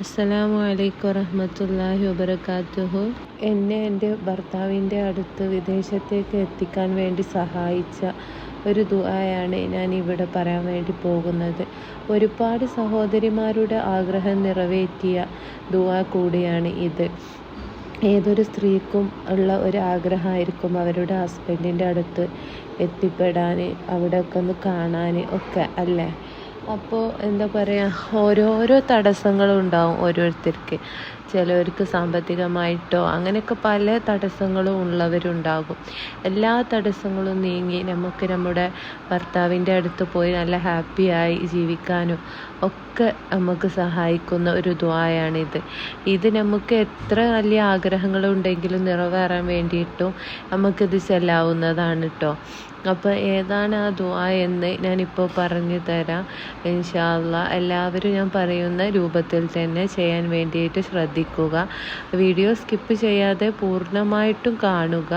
അസ്സലാമു അലൈക്കും വറഹ്മത്തുള്ളാഹി വബറകാതുഹു എന്നെ എന്റെ ഭർത്താവിന്റെ അടുത്ത് വിദേശത്തേക്ക് എത്തിക്കാൻ വേണ്ടി സഹായിച്ച ഒരു ദുആയാണ് ഞാൻ ഇവിടെ പറയാൻ വേണ്ടി പോകുന്നത്. ഒരുപാട് സഹോദരിമാരുടെ ആഗ്രഹം നിറവേറ്റിയ ദുആ കൂടിയാണ് ഇത്. ഏതൊരു സ്ത്രീക്കും ഉള്ള ഒരു ആഗ്രഹമായിരിക്കും അവരുടെ ഹസ്ബൻഡിന്റെ അടുത്ത് എത്തിപ്പെടാൻ അവിടെയൊക്കെ ഒന്ന് കാണാൻ ഒക്കെ അല്ലേ? അപ്പോൾ എന്താ പറയുക ഓരോരോ തടസ്സങ്ങളും ഉണ്ടാവും ഓരോരുത്തർക്ക്. ചിലവർക്ക് സാമ്പത്തികമായിട്ടോ അങ്ങനെയൊക്കെ പല തടസ്സങ്ങളും ഉള്ളവരുണ്ടാകും. എല്ലാ തടസ്സങ്ങളും നീങ്ങി നമുക്ക് നമ്മുടെ ഭർത്താവിന്റെ അടുത്ത് പോയി നല്ല ഹാപ്പിയായി ജീവിക്കാനും ഒക്കെ നമുക്ക് സഹായിക്കുന്ന ഒരു ദ്വായാണിത്. ഇത് നമുക്ക് എത്ര വലിയ ആഗ്രഹങ്ങളുണ്ടെങ്കിലും നിറവേറാൻ വേണ്ടിയിട്ടും നമുക്കിത് ചെല്ലാവുന്നതാണ് കേട്ടോ അപ്പോൾ ഏതാണ് ആ ദുആ എന്ന് ഞാനിപ്പോൾ പറഞ്ഞു തരാം. ഇൻഷാ അല്ലാ എല്ലാവരും ഞാൻ പറയുന്ന രൂപത്തിൽ തന്നെ ചെയ്യാൻ വേണ്ടിയിട്ട് ശ്രദ്ധിക്കുക. വീഡിയോ സ്കിപ്പ് ചെയ്യാതെ പൂർണമായിട്ടും കാണുക.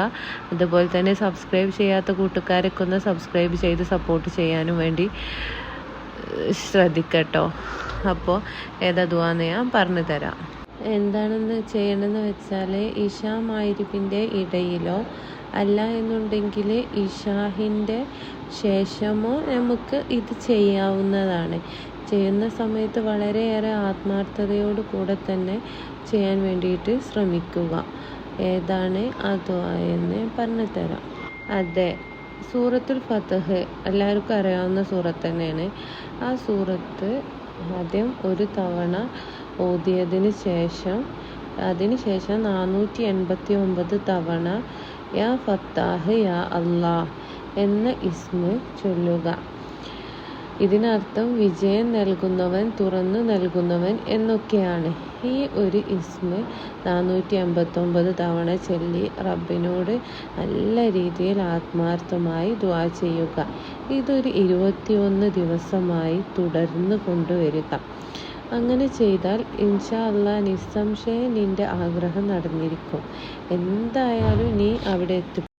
അതുപോലെ തന്നെ സബ്സ്ക്രൈബ് ചെയ്യാത്ത കൂട്ടുകാരൊക്കെ ഒന്ന് സബ്സ്ക്രൈബ് ചെയ്ത് സപ്പോർട്ട് ചെയ്യാനും വേണ്ടി ശ്രദ്ധിക്കട്ടോ. അപ്പോൾ ഏതാ ദുആന്ന് ഞാൻ പറഞ്ഞു തരാം എന്താണെന്ന് ചെയ്യണമെന്ന് വെച്ചാൽ ഇഷാ മായിരിപ്പിന്റെ ഇടയിലോ അല്ല എന്നുണ്ടെങ്കിൽ ഇഷാഹിന്റെ ശേഷമോ നമുക്ക് ഇത് ചെയ്യാവുന്നതാണ്. ചെയ്യുന്ന സമയത്ത് വളരെയേറെ ആത്മാർത്ഥതയോട് കൂടെ തന്നെ ചെയ്യാൻ വേണ്ടിയിട്ട് ശ്രമിക്കുക. ഏതാണ് അത് എന്ന് പറഞ്ഞു തരാം അതെ സൂറത്തുൽ ഫതഹ് എല്ലാവർക്കും അറിയാവുന്ന സൂറത്ത് തന്നെയാണ്. ആ സൂറത്ത് ആദ്യം ഒരു തവണ ഓതിയതിന് ശേഷം അതിനുശേഷം നാനൂറ്റി എൺപത്തി ഒമ്പത് തവണ യാ ഫത്താഹ് യാ അള്ളാഹ് എന്ന ഇസ്മ് ചൊല്ലുക. ഇതിനർത്ഥം വിജയം നൽകുന്നവൻ തുറന്നു നൽകുന്നവൻ എന്നൊക്കെയാണ്. ഈ ഒരു ഇസ്മ നാനൂറ്റി അമ്പത്തൊമ്പത് തവണ ചൊല്ലി റബ്ബിനോട് നല്ല രീതിയിൽ ആത്മാർത്ഥമായി ദ്വാ ചെയ്യുക. ഇതൊരു ഇരുപത്തിയൊന്ന് ദിവസമായി തുടർന്ന് കൊണ്ടുവരിക. അങ്ങനെ ചെയ്താൽ ഇൻഷാ അള്ളാ നിസ്സംശയം നിന്റെ ആഗ്രഹം നടന്നിരിക്കും. എന്തായാലും നീ അവിടെ എത്തി